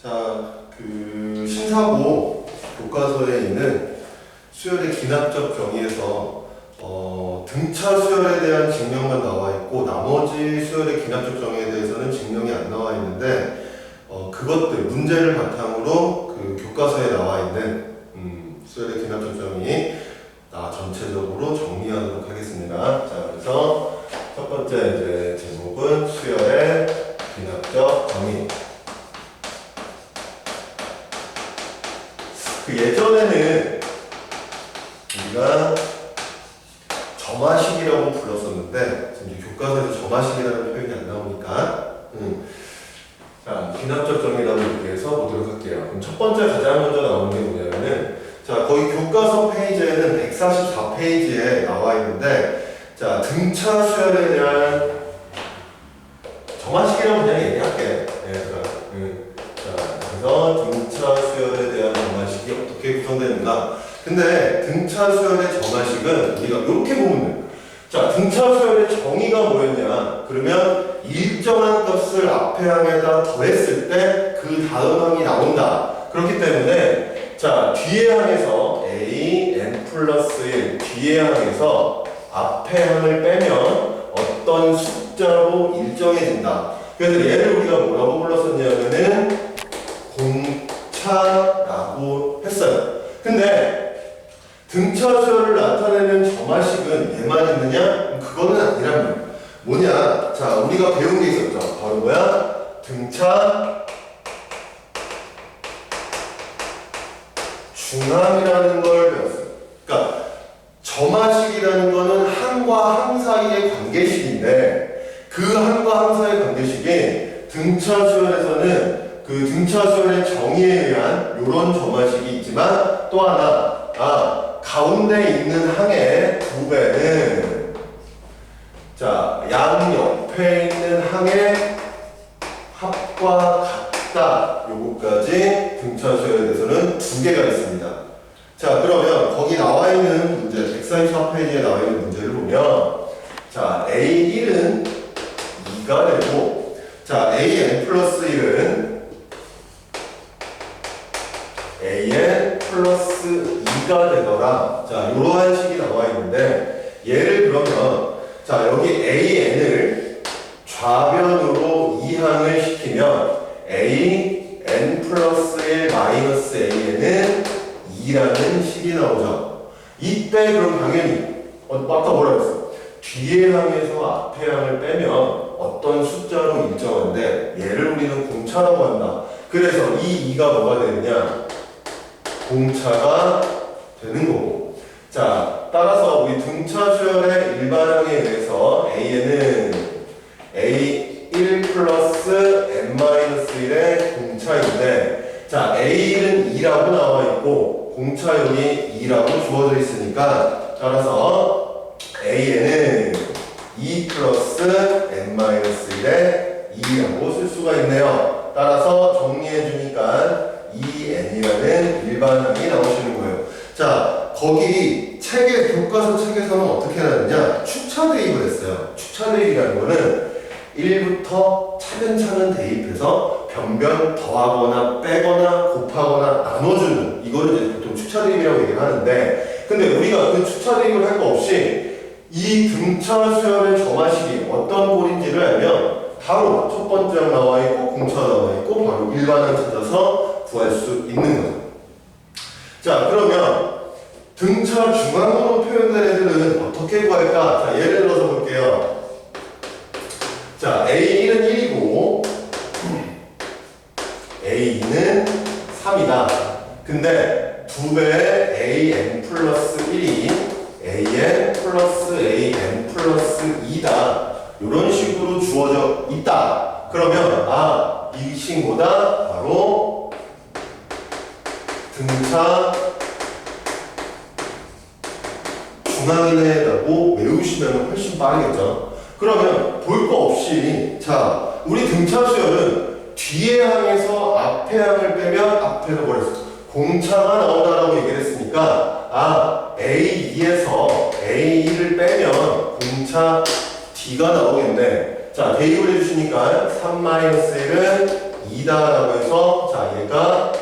자, 그 신사고 교과서에 있는 수열의 기납적 정의에서 어, 등차 수열에 대한 증명만 나와 있고 나머지 수열의 기납적 정의에 대해서는 증명이 안 나와 있는데 어, 그것들 문제를 바탕으로 그 교과서에 나와 있는 음, 수열의 기납적 정의 나 전체적으로 정리하도록 하겠습니다. 자, 그래서 첫 번째 이제 제목은 수열의 기납적 정의. 그 예전에는 우리가 점화식이라고 불렀었는데 지금 이제 교과서에서 점화식이라는 표현이 안 나오니까 음. 자 기납적 정의라고 얘기해서 보도록 할게요. 그럼 첫 번째 가장 먼저 나오는 게 뭐냐면은 자 거기 교과서 페이지에는 144페이지에 나와 있는데 자 등차 수열에 대한 점화식이라고 그냥 얘기할게. 네, 그러니까, 음. 자 그래서 등차 수열에 대한 점화식이 어떻게 구성되는가? 근데 등차 수열의 정화식은 우리가 이렇게 보면 돼요. 자, 등차 수열의 정의가 뭐였냐? 그러면 일정한 값을 앞에 항에다 더했을 때 그 다음 항이 나온다. 그렇기 때문에 자, 뒤에 항에서 a n 플러스 1 뒤에 항에서 앞에 항을 빼면 어떤 숫자로 일정해진다. 그래서 얘를 우리가 뭐라고 불렀었냐면은 공차라고 했어요. 근데 등차 수열을 나타내는 점화식은 얘만 있느냐? 그거는 말이야. 뭐냐? 자, 우리가 배운 게 있었죠. 바로 뭐야? 등차 중함이라는 걸 배웠어요. 점화식이라는 거는 항과 항 사이의 관계식인데 그 항과 항 사이의 관계식이 등차 수열에서는 그 등차 수열의 정의에 의한 이런 점화식이 있지만 또 하나 아 가운데 있는 항의 두 배는 자 양 옆에 있는 항의 합과 같다 요거까지 등차 수열에 대해서는 두 개가 있습니다. 자 그러면 거기 나와 있는 문제 144페이지에 나와 있는 문제를 보면 자 A1은 2가 되고 자 AN 플러스 1은 AN 플러스 2가 되더라. 자, 이러한 식이 나와 있는데, 얘를 그러면, 자, 여기 AN을 좌변으로 이항을 시키면, A, N 플러스 1 마이너스 AN은 2라는 식이 나오죠. 이때 그럼 당연히, 어, 아까 뭐라 그랬어? 뒤에 항에서 앞에 항을 빼면 어떤 숫자로 일정한데, 얘를 우리는 공차라고 한다. 그래서 이 2가 뭐가 되느냐? 공차가 되는 거고. 자, 따라서 우리 등차 수열의 일반항에 의해서 A는 주어져 있으니까, 따라서 A는 2 플러스 N-1의 2라고 쓸 수가 있네요. 따라서 정리해 주니까 2n이라는 일반항이 나오시는 거예요. 자, 거기 책에 교과서 책에서는 어떻게 하느냐? 축차 대입을 했어요. 축차 대입이라는 거는 1부터 차근차근 대입해서 변변 더하거나 빼거나 곱하거나 나눠주는 이거를 이제 보통 축차 대입이라고 얘기를 하는데 근데 우리가 그 축차 대입을 할 거 없이 이 등차 수열의 점화식이 어떤 꼴인지를 알면 바로 첫 번째 항 나와 있고 공차 나와 있고 바로 일반항 찾아서 구할 수 있는 거죠. 자 그러면 등차 중앙으로 표현된 애들은 어떻게 구할까? 자 예를 들어서 볼게요. 자 A1은 1이고 A2는 3이다. 근데 두 배의 AN 플러스 1이 AN 플러스 AN 플러스 2다. 이런 식으로 주어져 있다. 그러면 아, 이 친구다 바로 등차 중앙이네라고 외우시면 훨씬 빠르겠죠. 그러면 볼 거 없이 자, 우리 등차 수열은 뒤에 항에서 앞에 항을 빼면 앞에서 버렸어. 공차가 나온다라고 얘기를 했으니까 아, A2에서 A1을 빼면 공차 D가 나오겠네. 자, 대입을 해주시니까 3-1은 2다라고 해서 자 얘가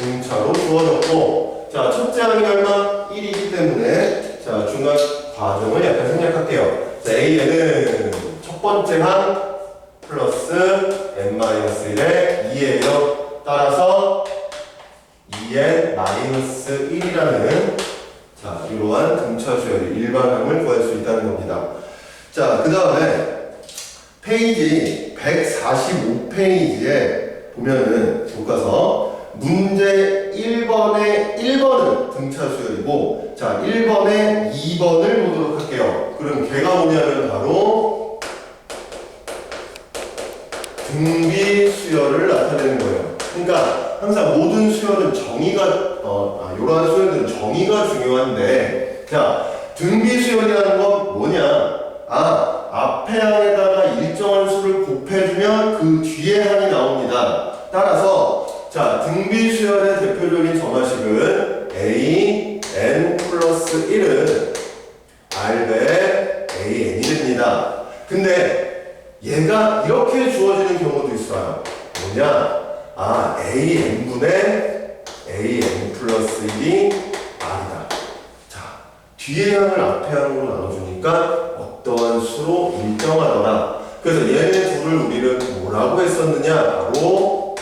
공차로 주어졌고 자 첫째 얼마? 1이기 때문에 자 중간 과정을 약간 생략할게요. 자 A에는 첫 번째 항 플러스 n-1의 2예요. 따라서 2n 마이너스 1이라는 자 이러한 등차 수열의 일반항을 구할 수 있다는 겁니다. 자 그 다음에 페이지 145페이지에 보면은 교과서 문제 1번에 1번은 등차 수열이고 자 1번에 2번을 보도록 할게요. 그럼 걔가 뭐냐면 바로 등비 수열을 나타내는 거예요. 그러니까 항상 모든 수열은 정의가 어, 아, 이러한 수열들은 정의가 중요한데 자 등비 수열이라는 건 뭐냐? 아 앞에 항에다가 일정한 수를 곱해주면 그 뒤에 항이 나옵니다. 따라서 자 등비 수열의 대표적인 점화식은 a n 플러스 1은 r 배 a n이 됩니다. 근데 얘가 이렇게 주어지는 경우도 있어요. 뭐냐? 아, AN분의 AN 플러스 1이 R이다. 자, 뒤에 항을 앞에 항으로 나눠주니까 어떠한 수로 일정하더라. 그래서 얘네 둘을 우리는 뭐라고 했었느냐? 바로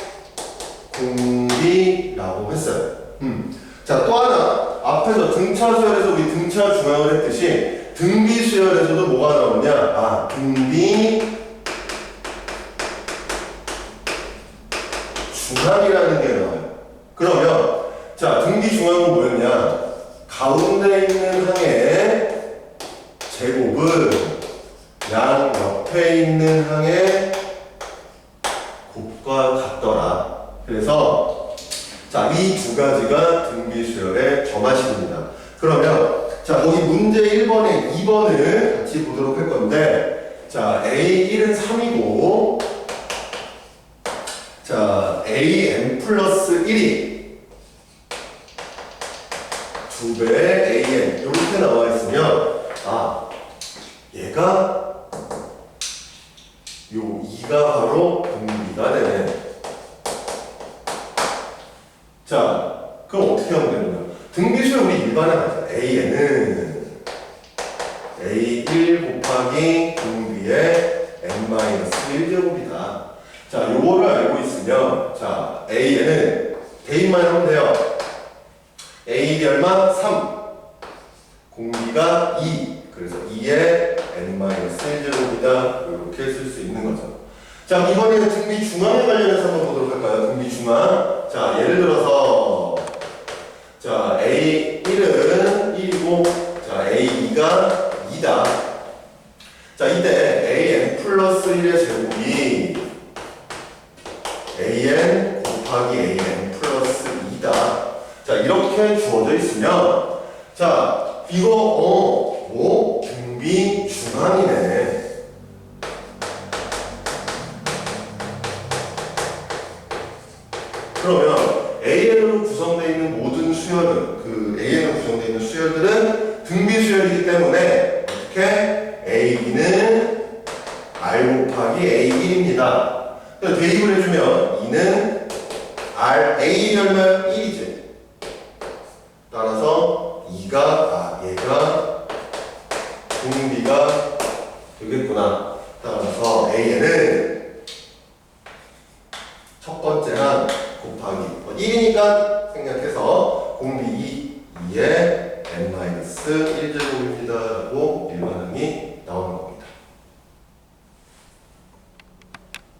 공비라고 했어요. 음. 자, 또 하나. 앞에서 등차 수열에서 우리 등차 중앙을 했듯이 등비 수열에서도 뭐가 나오냐? 아, 등비 중앙이라는 게 나와요. 그러면 자 등비 중앙은 뭐였냐? 가운데 있는 항의 제곱은 양 옆에 있는 항의 곱과 같더라. 그래서 자 이 두 가지가 등비 수열의 점화식입니다. 그러면 자 거기 문제 1번에 2번을 같이 보도록 할 건데 자 A1은 3이고 자, an 플러스 1이 두배의 an 이렇게 나와 있으면 아 얘가 요 2가 바로 등비가 되네. 자, 그럼 어떻게 하면 되는 거야? 등비수를 우리 일반에 하자. an은 a1 곱하기 등비의 n-1제곱이다. 자, 요거를 알고 있으면, 자, A에는 대입만 하면 돼요. A 얼마? 3. 공비가 2. 그래서 2에 n-1제곱이다. 이렇게 쓸 수 있는 거죠. 자, 이번에는 등비 중앙에 관련해서 한번 보도록 할까요? 등비 중앙. 자, 예를 들어서, 자, A1은 1이고, 자, A2가 2다. 자, 이때 AN 플러스 1의 제곱이 an 곱하기 an 플러스 2다. 자 이렇게 주어져 있으면 자 이거 어 뭐 등비 중앙이네. A2는 R 곱하기 A1입니다. 그러니까 대입을 해주면 2는 R, A 열면 1이지. 따라서 2가, 아, 얘가, 공비가 되겠구나. 따라서 A는